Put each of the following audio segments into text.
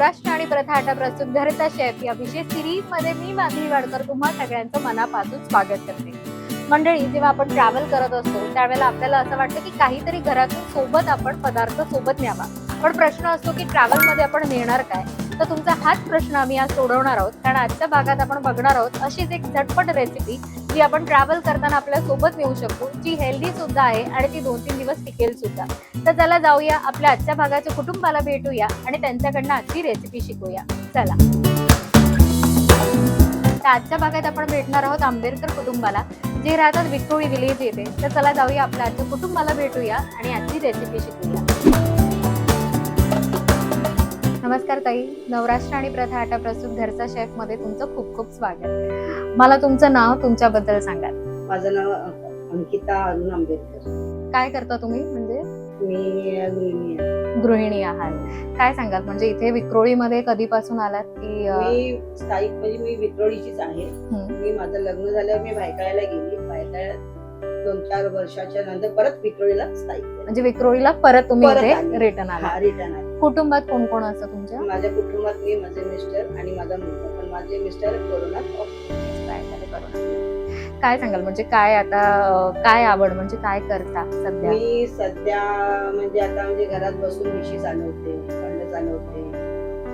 सौराष्ट्र आणि प्रथा आटा प्रस्तुत घरचा शेफ या विशेष सिरीजमध्ये मी माधवी वाडकर तुम्हा सगळ्यांचं मनापासून स्वागत करते. मंडळी जेव्हा आपण ट्रॅव्हल करत असतो त्यावेळेला आपल्याला असं वाटतं की काहीतरी घरातून सोबत आपण पदार्थ सोबत न्यावा. पण प्रश्न असतो की ट्रॅव्हलमध्ये आपण नेणार काय? तर तुमचा हाच प्रश्न आम्ही आज सोडवणार आहोत. कारण आजच्या भागात आपण बघणार आहोत अशीच एक झटपट रेसिपी जी आपण ट्रॅव्हल करताना आपल्यासोबत नेऊ शकतो जी हेल्दी सुद्धा आहे आणि ती दोन तीन दिवस टिकेल सुद्धा. तर चला जाऊया आपल्या आजच्या भागाच्या कुटुंबाला भेटूया आणि त्यांच्याकडनं आजची रेसिपी शिकूया. चला. तर आजच्या भागात आपण भेटणार आहोत आंबेडकर कुटुंबाला जे राहतात विक्रोळी विलेज येथे. तर चला जाऊया आपल्या आजच्या कुटुंबाला भेटूया आणि आजची रेसिपी शिकूया. नमस्कार ताई. नवराष्ट्र आणि प्रथा आटा प्रस्तुत घरचा शेफमध्ये तुमचं खूप खूप स्वागत. मला तुमचं नाव तुमच्याबद्दल सांगा माझं नाव अंकिता अरुण आंबेडकर. काय करता तुम्ही म्हणजे? मी गृहिणी आहे. गृहिणी आहात. काय सांगाल? म्हणजे इथे विक्रोळीमध्ये कधीपासून आलात की मी स्थायिक म्हणजे मी विक्रोळीचीच आहे. मी माझं लग्न झाल्यावर मी भायखळ्याला गेली. भायखळ्यात दोन चार वर्षाच्या नंतर परत विक्रोळीला स्थायिक झाले. म्हणजे विक्रोळीला परत तुम्ही परत इथे आली. रिटर्न आला हा रिटर्न आहे कुटुंबात कोण कोण असतं तुमच्या माझ्या कुटुंबात मी माझे मिस्टर आणि माझा मुलगा पण माझे मिस्टर कोरोनात. काय झाले बरोबर. काय सांगाल म्हणजे काय आता अ, काय आवड म्हणजे काय करता सध्या मी सध्या म्हणजे आता म्हणजे घरात बसून मिशी चालवते फंड चालवते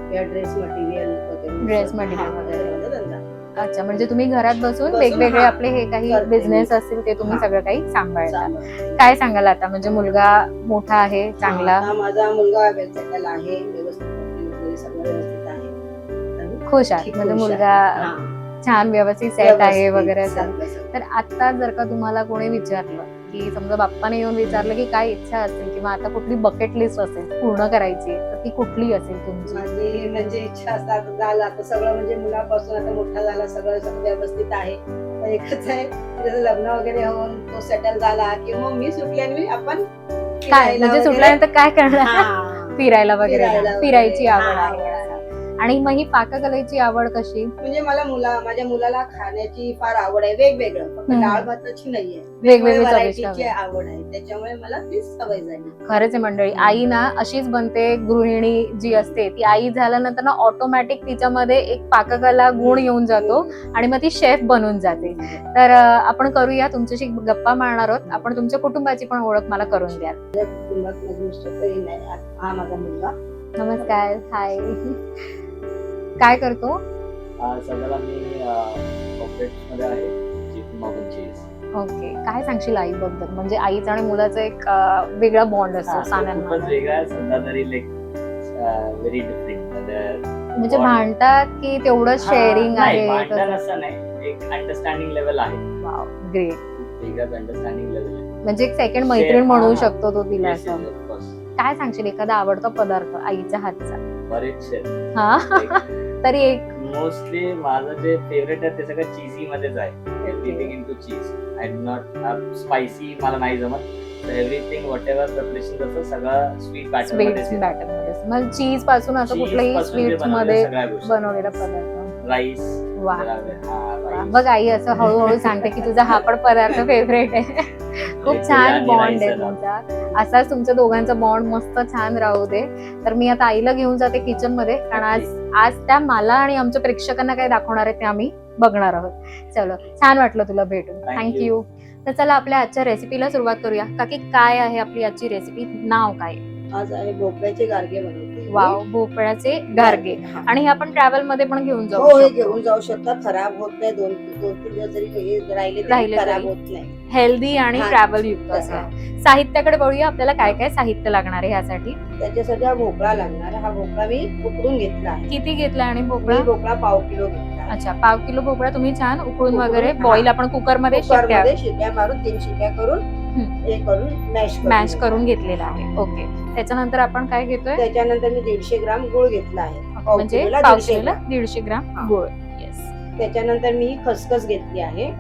किंवा ड्रेस मटेरियल वगैरे Dress हा, material वगैरे. अच्छा म्हणजे तुम्ही घरात बसून बसून, वेगवेगळे हा, आपले हे काही करते. बिझनेस असतील ते तुम्ही हा. सगळं काही सांभाळता. काय सांगाल आता म्हणजे मुलगा मोठा आहे चांगला माझा मुलगा वेलसेटल आहे व्यवस्थित नोकरी वगैरे सगळं व्यवस्थित आहे आणि खुश आहे म्हणजे खुश आहे. मुलगा हा, छान व्यवस्थित सेट आहे व्यवस्थित वगैरे असं सगळं. तर आता जर का तुम्हाला कोणी विचारलं की समजा बाप्पाने येऊन विचारलं की काय इच्छा असेल किंवा आता कुठली बकेट लिस्ट असेल पूर्ण करायची तर ती कुठली असेल तुमची माझी म्हणजे इच्छा असतात झालं आता सगळं म्हणजे मुलापासून आता मोठा झाला सगळं सगळं व्यवस्थित आहे आता एकच आहे त्याचं लग्न वगैरे होऊन तो सेटल झाला की मग मी सुटली आणि आपण काय म्हणजे सुटल्यानंतर काय करणार. फिरायला वगैरे. फिरायची आवड आहे. आणि मग ही पाककलेची आवड कशी? म्हणजे मला मुला माझ्या मुलाला खाण्याची फार आवड आहे वेगवेगळं. फक्त हम्म. डाळ भाताची नाहीये. वेगवेगळी चविष्ट व्हरायटीची आवड. आवड आहे. त्याच्यामुळे मला ती सवय झाली. खरंच आहे मंडळी. आई ना अशीच बनते गृहिणी जी असते ती आई झाल्यानंतर ना ऑटोमॅटिक तिच्यामध्ये एक पाककला गुण येऊन जातो आणि मग ती शेफ बनून जाते. तर अं, आपण करूया तुमच्याशी गप्पा मारणार आहोत. आपण तुमच्या कुटुंबाची पण ओळख मला करून द्याल कुटुंबात माझे मिस्टर तरी नाही हा माझा मुलगा. नमस्कार. हाय काय करतो? सध्याला मी मध्ये आहे ओके. काय सांगशील आई बद्दल म्हणजे आईचा आणि मुलाचा एक वेगळा बॉन्ड असतो खूपच सान्यांमध्ये वेगळा आहे सध्या तरी लाईक व्हेरी डिफरंट म्हणजे भांडतात की तेवढं शेअरिंग आहे? भांडण असं नाही. एक अंडरस्टँडिंग लेवल आहे. ग्रेट खूप वेगळाच अंडरस्टँडिंग लेवल आहे. म्हणजे एक सेकंड मैत्रीण म्हणू. शकतो तो तिला असं. काय सांगशील? एखादा आवडता पदार्थ आईच्या हातचा. बरेचसे. हा? तरी एक. मोस्टली माझं जे फेवरेट आहे ते सगळं चीजी मध्येच आहे. Everything into cheese I do not spicy मला नाही जमत. एव्हरीथिंग वॉट एव्हर प्रिपरेशन असतं सगळं स्वीट बॅटरमध्ये मग चीजपासून असं कुठलंही स्वीट्समध्ये बनवलेला पदार्थ. राईस वा आई असं हळूहळू सांगते की तुझा हा पण पदार्थ फेवरेट आहे. खूप छान बॉन्ड आहे तुमचा. असाच तुमच्या दोघांचा बॉन्ड मस्त छान राहू दे. तर मी आता आईला घेऊन जाते किचनमध्ये. कारण आज आज त्या मला आणि आमच्या प्रेक्षकांना काय दाखवणार आहे ते आम्ही बघणार आहोत. चलो छान वाटलं तुला भेटून. थँक्यू तर चला आपल्या आजच्या रेसिपीला सुरुवात करूया. का की काय आहे आपली आजची रेसिपी नाव काय आज आहे भोपळ्याचे गारगे बनवते. वाव भोपळ्याचे गारगे हा. आणि हे आपण ट्रॅव्हलमध्ये पण घेऊन जाऊ हो हे शकतो. घेऊन जाऊ शकता खराब होत नाही दोन दोन तीन दिवस जरी हे राहिले तरी राहिले खराब तरी. होत नाही हेल्दी आणि हा. ट्रॅव्हल युक्त असं हा. साहित्याकडे बघूया आपल्याला काय काय साहित्य लागणार आहे ह्यासाठी त्याच्यासाठी हा भोपळा लागणार हा भोपळा मी उकडून घेतला आहे किती घेतला आणि मी भोपळा भोपळा पाव किलो घेतला आहे. अच्छा पाव किलो भोपळा तुम्ही छान उकळून उकळून, वगैरे हा. बॉईल आपण कुकरमध्ये शिट्या मारून तीन शिट्या करून. हे करून मॅश मॅश करून घेतलेला आहे ओके त्याच्यानंतर आपण काय घेतोय? त्याच्यानंतर मी दीडशे ग्राम गुळ घेतला आहे. म्हणजे पाव दीडशे किलोला ग्राम. दीडशे ग्राम. गुळ. येस त्याच्यानंतर मी ही खसखस घेतली आहे.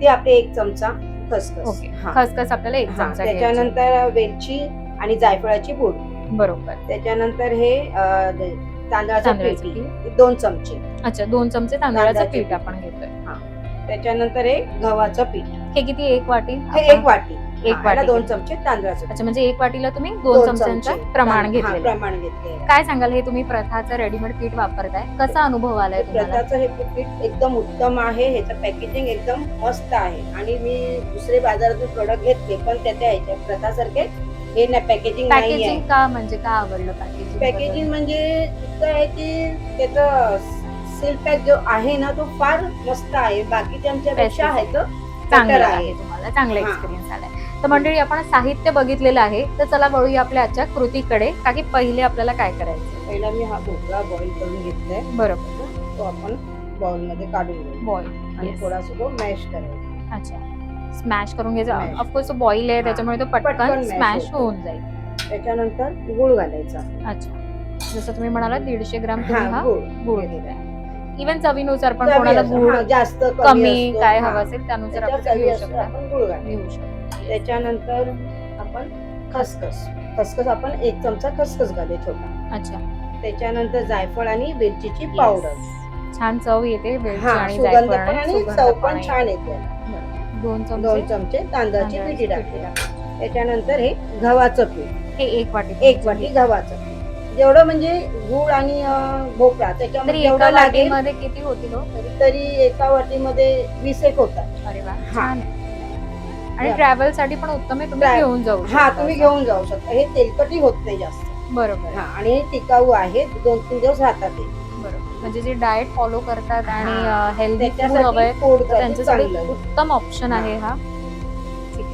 ती आपले एक चमचा खसखस. ओके हा. खसखस आपल्याला एक हा, चमचा घ्यायची. त्याच्यानंतर वेलची आणि जायफळाची पूड. बरोबर. त्याच्यानंतर हे अं, द- तांदळाचं तांदळाचं पीठ. पीठ. दोन चमचे. अच्छा दोन चमचे तांदळाचं तांदळाचं पीठ पीठ. आपण घेतोय. त्याच्यानंतर हे गव्हाचं पीठ. हे किती एक वाटी? हे आपण- एक वाटी. एक वाटी दोन घेतलं. चमचे तांदळाचं. अच्छा म्हणजे एक वाटीला तुम्ही दोन चमच्यांचं चमचे प्रमाण घेतलेलं प्रमाण घेतले काय सांगाल हे तुम्ही प्रथाचं रेडीमेड पीठ वापरताय? कसा अनुभव आलाय प्रथाचं हे पीठ एकदम उत्तम आहे ह्याचं पॅकेजिंग एकदम मस्त आहे. आणि मी दुसरे बाजारातून प्रोडक्ट घेतले पण त्याच्या ह्याच्या प्रथासारखे हे ना पॅकेजिंग नाही आहे पॅकेजिंग का म्हणजे का आवडलं पॅकेजिंग पॅकेजिंग म्हणजे इतकं आहे की त्याचं सील पॅक जो आहे ना तो फार मस्त आहे. बाकीच्या पेक्षा आहे तो चांगलं आहे तुम्हाला चांगला. एक्सपिरियन्स आलाय. तर मंडळी आपण साहित्य बघितलेलं आहे. तर चला वळूया आपल्या आजच्या कृतीकडे. का की पहिले आपल्याला काय करायचं पहिला मी हा भोपळा बॉईल करून घेतलाय. बरोबर. तो आपण बाउलमध्ये काढून घेऊ. बॉईल आणि थोडासा तो मॅश करायचा. अच्छा. स्मॅश करून घ्यायचं. ऑफकोर्स बॉईल आहे. त्याच्यामुळे तो पटकन स्मॅश. होऊन जाईल. त्याच्यानंतर गुळ घालायचा. अच्छा. जसं तुम्ही म्हणाला दीडशे ग्राम तुम्ही हा गुळ गुळ इवन चवीनुसार पण कोणाला गुळ जास्त कमी काय. हवं असेल त्यानुसार आपण घेऊ शकता. घेऊ शकतो. त्याच्यानंतर आपण खसखस. खसखस आपण एक चमचा खसखस घाले छोटा. अच्छा. त्याच्यानंतर जायफळ आणि वेलचीची पावडर. छान चव येते वेलची आणि जायफळ चव पण. छान येते. दोन चमचे? दोन चमचे तांदळाची पिठी टाकली. त्याच्यानंतर हे गव्हाचं पीठ. हे एक वाटी एक वाटी गव्हाचं जेवढं म्हणजे गुळ आणि भोपळा त्याच्यामध्ये एका जेवढं लागेल वाटीमध्ये किती होतील हो? तरी एका वाटीमध्ये वीस एक होतात अरे वा. छान आहे. आणि. ट्रॅव्हलसाठी पण उत्तम आहे तुम्ही घेऊन जाऊ हा शकता तुम्ही. घेऊन जाऊ शकता हे तेलकटी होत नाही जास्त बरोबर हा आणि हे टिकाऊ आहे दोन तीन दिवस राहतात ते बरोबर म्हणजे जे डाएट फॉलो करतात आणि हा. हेल्दी फूड त्याच्यासाठी हवंय पोट तर त्यांच्यासाठी चांगलं उत्तम ऑप्शन आहे हा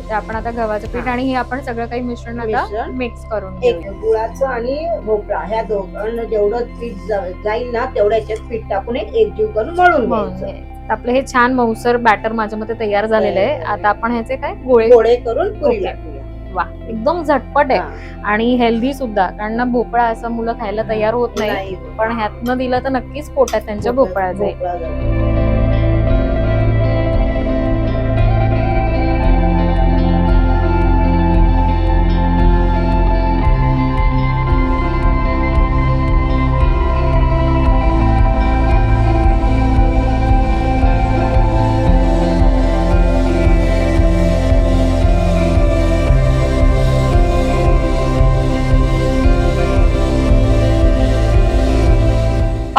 तर आपण आता गव्हाचं पीठ. आणि हे आपण सगळं काही मिश्रण आता मिश्रण. मिक्स करून एक घेऊया गुळाचं आणि भोपळा ह्या दोघांना जेवढं पीठ जा- जाईल ना तेवढ्या याच्यात पीठ टाकून एक एकजीव करून मळून मळून घ्यायचं घ्यायचं. तर आपलं हे छान मऊसर बॅटर माझ्या मते तयार झालेलं आहे आता आपण ह्याचे काय गोळे गोळे करून पुरी ओके. लाटूया वा एकदम झटपट आहे हा. आणि हेल्दी सुद्धा कारण ना भोपळा असं मुलं खायला तयार होत नाही. पण ह्यातनं दिलं तर नक्कीच पोटात त्यांच्या भोपळाचं आहे भोपळा.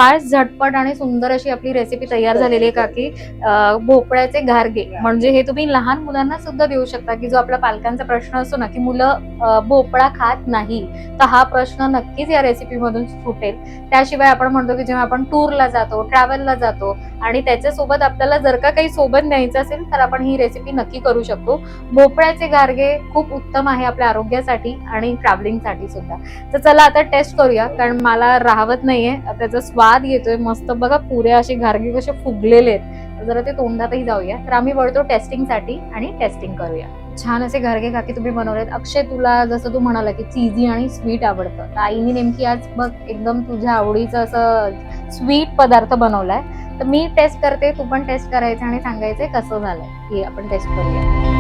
फार झटपट आणि सुंदर अशी आपली रेसिपी तयार झालेली आहे काकी. की भोपळ्याचे घारगे. म्हणजे हे तुम्ही लहान मुलांना सुद्धा देऊ शकता की जो आपल्या पालकांचा प्रश्न असतो ना की मुलं भोपळा खात नाही तर हा प्रश्न नक्कीच या रेसिपी मधून सुटेल. त्याशिवाय आपण म्हणतो की जेव्हा आपण टूरला जातो ट्रॅव्हलला जातो आणि त्याच्यासोबत आपल्याला जर का काही सोबत न्यायचं असेल तर आपण ही रेसिपी नक्की करू शकतो. भोपळ्याचे गारगे खूप उत्तम आहे आपल्या आरोग्यासाठी आणि ट्रॅव्हलिंगसाठी सुद्धा. तर चला आता टेस्ट करूया कारण मला राहवत नाहीये त्याचा स्वाद येतोय मस्त बघा पुरे असे घारगे कसे फुगलेले आहेत. जरा ते तोंडातही जाऊया. तर आम्ही वळतो टेस्टिंगसाठी आणि टेस्टिंग करूया. छान असे घरगे काकी तुम्ही बनवलेत. अक्षय तुला जसं तू म्हणाला की चीजी आणि स्वीट आवडतं. तर आईने नेमकी आज बघ एकदम तुझ्या आवडीचं असं स्वीट पदार्थ बनवलाय. तर मी टेस्ट करते तू पण टेस्ट करायचं आणि सांगायचंय कसं झालंय. हे आपण टेस्ट करूया.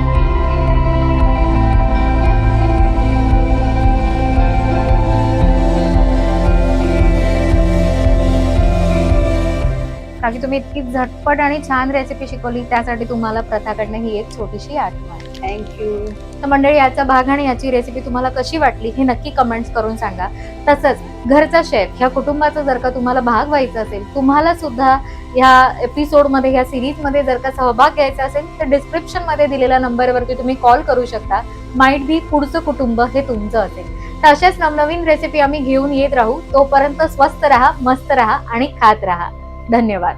काकी तुम्ही इतकी झटपट आणि छान रेसिपी शिकवली त्यासाठी तुम्हाला प्रथाकडनं ही एक छोटीशी आठवण. थँक्यू तर मंडळी याचा भाग आणि याची रेसिपी तुम्हाला कशी वाटली हे नक्की कमेंट्स करून सांगा. तसंच घरचा शेफ ह्या कुटुंबाचा जर का तुम्हाला भाग व्हायचा असेल तुम्हाला सुद्धा ह्या एपिसोडमध्ये ह्या सिरीजमध्ये जर का सहभाग घ्यायचा असेल तर डिस्क्रिप्शनमध्ये दिलेल्या नंबरवरती तुम्ही कॉल करू शकता. माइट बी पुढचं कुटुंब हे तुमचं असेल. तर अशाच नवनवीन रेसिपी आम्ही घेऊन येत राहू. तोपर्यंत स्वस्त राहा मस्त राहा आणि खात राहा. धन्यवाद.